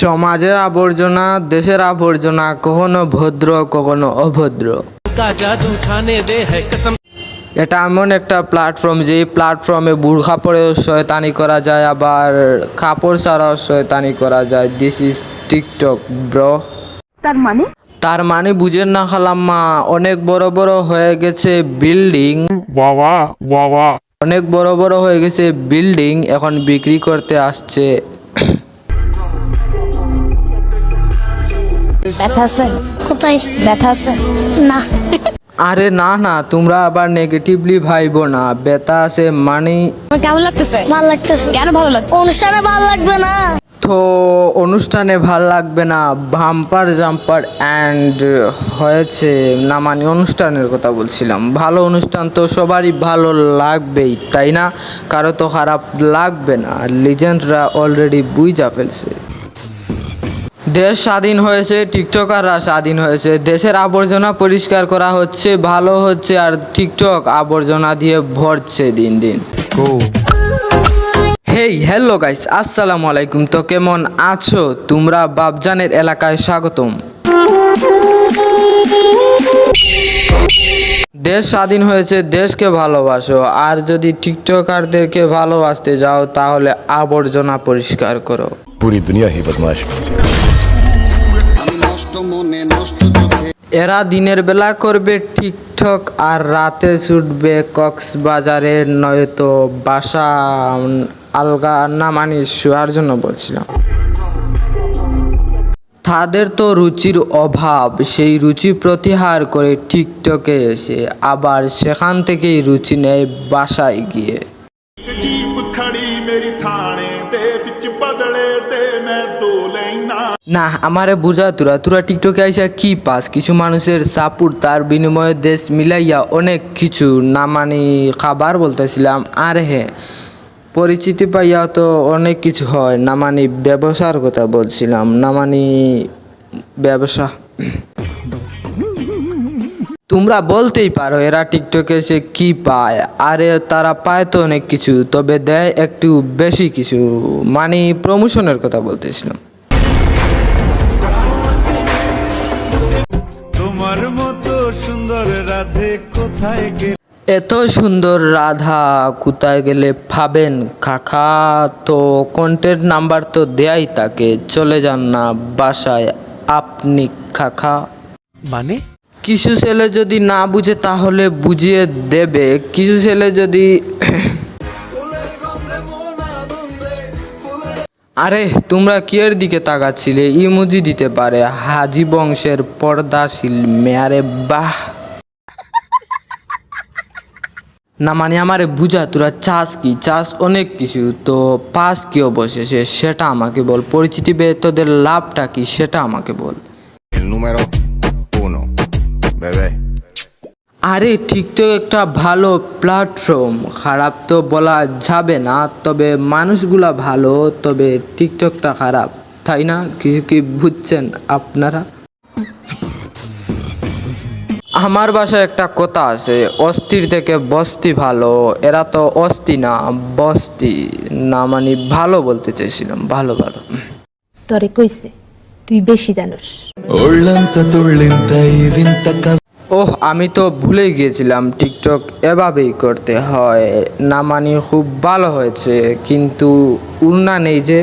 সমাজের আবর্জনা দেশের আবর্জনা কখনো ভদ্র কখনো অভদ্র। এটা এমন একটা প্ল্যাটফর্ম যে প্ল্যাটফর্মে বুর্খা পরেও শয়তানি করা যায় আবার কাপড় ছাড়াও শয়তানি করা যায়। দিস ইজ টিকটক ব্র তার মানে? তার মানে বুঝেন না খালাম্মা অনেক বড় বড় হয়ে গেছে বিল্ডিং বাবা বাবা। অনেক বড় বড় হয়ে গেছে বিল্ডিং এখন বিক্রি করতে আসছে। ব্যথা আছে কোথায়? ব্যথা আছে না। আরে না না তোমরা আবার নেগেটিভলি ভাইবো না। বেতা আছে মানে কেমন লাগতেছে? ভালো লাগতেছে। কেন ভালো লাগছে? অনুষ্ঠানে ভালো লাগবে না। তো অনুষ্ঠানে ভালো লাগবে না ভাম্পার জাম্পার অ্যান্ড হয়েছে না মানে অনুষ্ঠানের কথা বলছিলাম। ভালো অনুষ্ঠান তো সবারই ভালো লাগবেই তাই না? কারও তো খারাপ লাগবে না। লিজেন্ডরা অলরেডি বুঝা ফেলছে। দেশ স্বাধীন হয়েছে টিকটকাররা স্বাধীন হয়েছে। দেশের আবর্জনা পরিষ্কার করা হচ্ছে ভালো হচ্ছে আর টিকটক আবর্জনা দিয়ে ভরছে দিন দিন। হেই হ্যালো গাইস আসসালামু আলাইকুম। তো কেমন আছো? তোমরা বাবজানের এলাকায় স্বাগতম। দেশ স্বাধীন হয়েছে দেশকে ভালোবাসো। আর যদি টিকটকারদেরকে ভালোবাসতে যাও তাহলে আবর্জনা পরিষ্কার করো। পুরি দুনিয়া হি বদমাশ। মনে নষ্ট চোখে। এরা দিনের বেলা করবে টিকটক আর রাতে ছুটবে কক্সবাজারে নয়তো বাসা আলগা না মানি শোয়ার জন্য বলছিলাম। তাদের তো রুচির অভাব, সেই রুচি প্রতিহার করে টিকটকে এসে আবার সেখান থেকেই রুচি নেয় বাসায় গিয়ে। না, আমারে বুঝা, তোরা তোরা টিকটকে আইসা কি পাস? কিছু মানুষের সাপোর্ট তার বিনিময়ে দেশ মিলাইয়া অনেক কিছু না মানি খাবার বলতেছিলাম। আর হ্যাঁ পরিচিতি পাইয়া তো অনেক কিছু হয়, না মানি ব্যবসার কথা বলছিলাম, না মানি ব্যবসা। তোমরা বলতেই পারো এরা টিকটকে সে কি পায়? আরে তারা পায় তো অনেক কিছু তবে দেয় একটু বেশি কিছু। মানে প্রমোশনের কথা বলতেছিলাম। তোমার মতো সুন্দর রাধে কোথায় এত সুন্দর রাধা কোথায় গেলে পাবেন কাকা? তো কন্টেন্ট নাম্বার তো দেয়াই তাকে চলে যান না বাসায়। আপনি কাকা। माने কিছু ছেলে যদি না বুঝে তাহলে বুঝিয়ে দেবে। কিছু ছেলে যদি আরে, তোমরা কি এর দিকে তাকাচ্ছিলে? ইমুজি দিতে পারে। হাজি বংশের পর্দাশীল মেয়ারে, বাহ। না মানে আমারে বুঝা, তোরা চাষ কি? চাষ অনেক কিছু। তো পাস কি অবশেষে? সেটা আমাকে বল। পরিচিতি পেয়ে তোদের লাভটা কি? সেটা আমাকে বল। Bebé. আরে টিকটক একটা ভালো প্ল্যাটফর্ম খারাপ তো বলা যাবে না তবে মানুষগুলা ভালো তবে টিকটকটা খারাপ। তাই না? কিছু কি বুঝছেন আপনারা? আমার বাসায় একটা কথা আছে অস্থির থেকে বস্তি ভালো। এরা তো অস্থি না বস্তি। না মানে ভালো বলতে চাইছিলাম ভালো ভালো। তোরে কইছে। তুই বেশি জানোস। ওহ, আমি তো ভুলে গিয়েছিলাম টিকটক এভাবেই করতে হয়। না মানে খুব ভালো হয়েছে, কিন্তু উন্না নেই যে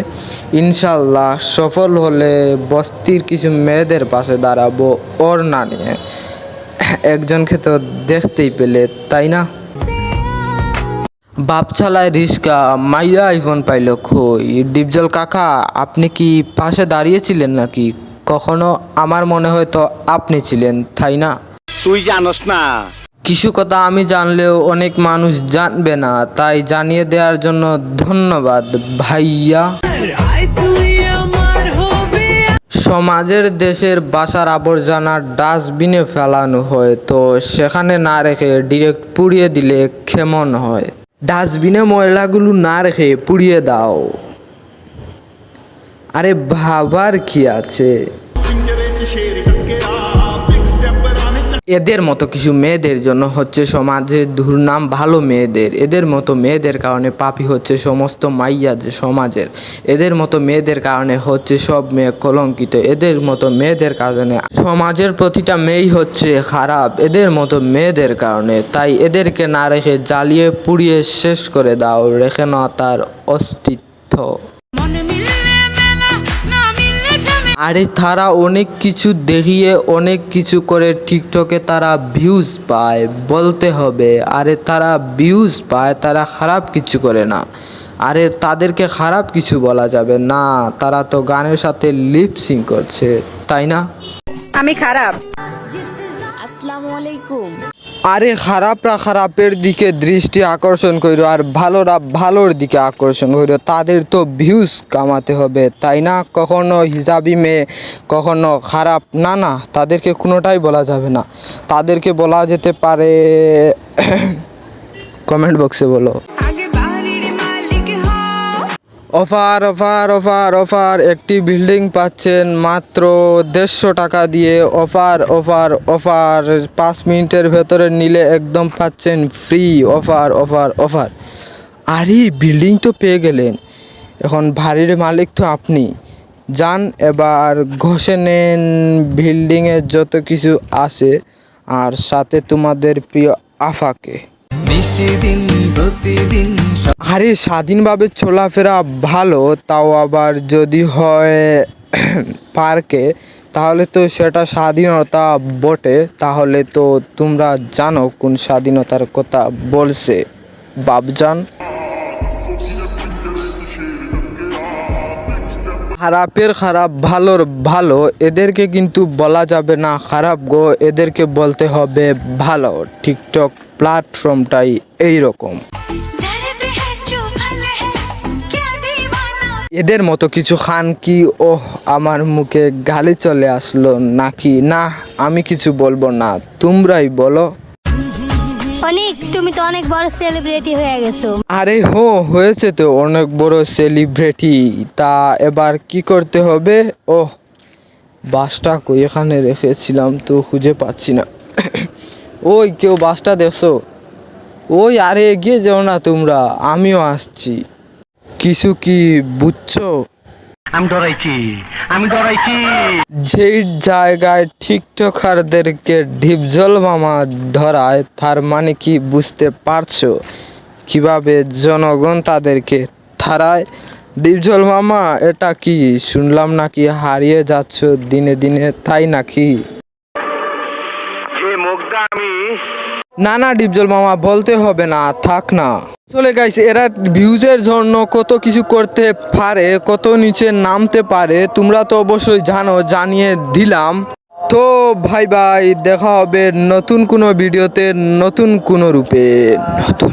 ইনশাল্লাহ সফল হলে বস্তির কিছু মেয়েদের পাশে দাঁড়াবো ওর না নিয়ে একজনকে তো দেখতেই পেলে, তাই না? বাপ চালায় রিস্কা মাইয়া আইফোন পাইল খই ডিপজল কাকা আপনি কি পাশে দাঁড়িয়েছিলেন নাকি? কখনো আমার মনে হয় তো আপনি ছিলেন তাই না? তুই জানোস না। কিছু কথা আমি জানলেও অনেক মানুষ জানবে না তাই জানিয়ে দেওয়ার জন্য ধন্যবাদ ভাইয়া। সমাজের দেশের বাসার আবর্জনা ডাস্টবিনে ফেলানো হয় তো সেখানে না রেখে ডিরেক্ট পুড়িয়ে দিলে কেমন হয়? ডাস্টবিনে ময়লাগুলো না রেখে পুড়িয়ে দাও। আরে ভাবার কি আছে? এদের মতো কিছু মেয়েদের জন্য হচ্ছে সমাজে দুর্নাম ভালো মেয়েদের। এদের মতো মেয়েদের কারণে পাপি হচ্ছে সমস্ত মাইয়া সমাজের। এদের মতো মেয়েদের কারণে হচ্ছে সব মেয়ে কলঙ্কিত। এদের মতো মেয়েদের কারণে সমাজের প্রতিটা মেয়েই হচ্ছে খারাপ। এদের মতো মেয়েদের কারণে। তাই এদেরকে না রেখে জ্বালিয়ে পুড়িয়ে শেষ করে দাও। রেখে না তার অস্তিত্ব। আরে তারা অনেক কিছু দেখিয়ে অনেক কিছু করে টিকটকে তারা ভিউজ পায় বলতে হবে। আরে তারা ভিউজ পায় তারা খারাপ কিছু করে না। আরে তাদেরকে খারাপ কিছু বলা যাবে না তারা তো গানের সাথে লিপসিং করছে তাই না? আমি খারাপ। আসসালামু আলাইকুম। আরে খারাপরা খারাপের দিকে দৃষ্টি আকর্ষণ করিল আর ভালোরা ভালোর দিকে আকর্ষণ করিল তাদের তো ভিউজ কামাতে হবে, তাই না? কখনো হিসাবি মেয়ে, কখনো খারাপ না না তাদেরকে কোনোটাই বলা যাবে না। তাদেরকে বলা যেতে পারে কমেন্ট বক্সে বলো। অফার অফার অফার অফার, একটি বিল্ডিং পাচ্ছেন মাত্র দেড়শো টাকা দিয়ে। অফার অফার অফার, পাঁচ মিনিটের ভেতরে নিলে একদম পাচ্ছেন ফ্রি অফার অফার অফার। আরে, বিল্ডিং তো পেয়ে গেলেন। এখন বাড়ির মালিক তো আপনি। যান, এবার ঘষে নেন বিল্ডিংয়ের যত কিছু আছে, আর সাথে তোমাদের প্রিয় আফাকে। নিশিদিন, প্রতিদিন আরে স্বাধীনভাবে চলাফেরা ভালো, তাও আবার যদি হয় পার্কে, তাহলে তো সেটা স্বাধীনতা বটে। তাহলে তো তোমরা জানো কোন স্বাধীনতার কথা বলছে। বাবজান খারাপের খারাপ, ভালোর ভালো, এদেরকে কিন্তু বলা যাবে না খারাপ গো, এদেরকে বলতে হবে ভালো। টিকটক প্ল্যাটফর্মটাই এই এদের মতো কিছু খান কি? ওহ আমার মুখে গালি চলে আসলো নাকি? না আমি কিছু বলব না। তোমরাই বলো। অনেক তুমি তো অনেক বড় সেলিব্রিটি হয়ে গেছো। আরে হো হয়েছে তো অনেক বড় সেলিব্রিটি তা এবার কি করতে হবে? ওহ বাসটা কই এখানে রেখেছিলাম তো খুঁজে পাচ্ছি না। ওই কেউ বাসটা দেখছ? ওই আরে এগিয়ে যাও না তোমরা আমিও আসছি। কিছু কি বুঝছ? আমি ডরাইছি আমি ডরাইছি। যেই জায়গায় টিকটকারদেরকে ঢিপজল মামা ধরায় তার মানে কি বুঝতে পারছ? কীভাবে জনগণ তাদেরকে থারায়? ডিপজল মামা এটা কি শুনলাম নাকি হারিয়ে যাচ্ছ দিনে দিনে তাই নাকি? না না ডিপজল মামা, বলতে হবে না, থাক না। চলে গাইছে, এরা ভিউজের জন্য কত কিছু করতে পারে, কত নিচে নামতে পারে, তোমরা তো অবশ্যই জানো, জানিয়ে দিলাম। তো ভাই ভাই, দেখা হবে নতুন কোনো ভিডিওতে, নতুন কোনো রূপে, নতুন